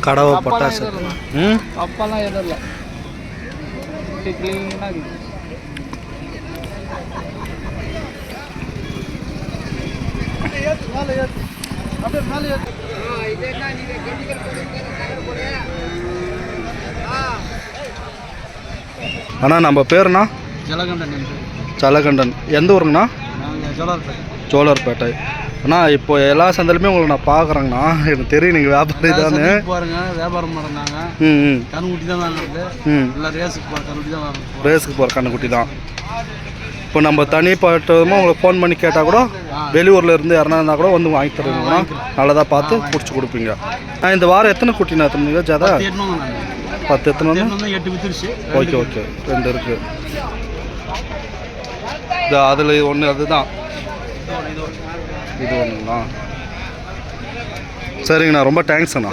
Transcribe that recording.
கடவை பட்டாசு. ம்? அப்பெல்லாம் எதுவும் இல்லை. க்ளீனாக அண்ணா நம்ம பேருண்ணா ஜலகண்டன் சலகண்டன் எந்த ஊருங்கண்ணா? ஜோலார்பேட்டை. சோழர்பேட்டை அண்ணா இப்போ எல்லா சந்தையிலுமே உங்களை நான் பார்க்குறேங்கண்ணா. எனக்கு தெரியும் நீங்கள் வியாபாரி தானே. பாருங்க வியாபாரம் பண்ணுறாங்க ம் கண்குட்டி தான் வாங்குறது. ம். இல்லை ரேஸுக்கு போகிற கண்குட்டி தான் வாங்குறது. ரேஸுக்கு போகிற கண்ணுக்குட்டி தான். இப்போ நம்ம தனிப்பட்டதுமா உங்களுக்கு ஃபோன் பண்ணி கேட்டால் கூட வெளியூரில் இருந்து யாருனா இருந்தால் கூட வந்து வாங்கி தருவீங்கண்ணா. நல்லதாக பார்த்து பிடிச்சி கொடுப்பீங்க. ஆ இந்த வாரம் எத்தனை குட்டிண்ணா எத்தனை ஜாதா? பத்து எத்தனை எட்டு வித்துருச்சு. Okay okay. ரெண்டு இருக்கு. இந்த அதில் ஒன்று அதுதான். இது ஒன்றுங்களா சரிங்கண்ணா ரொம்ப தேங்க்ஸ் அண்ணா.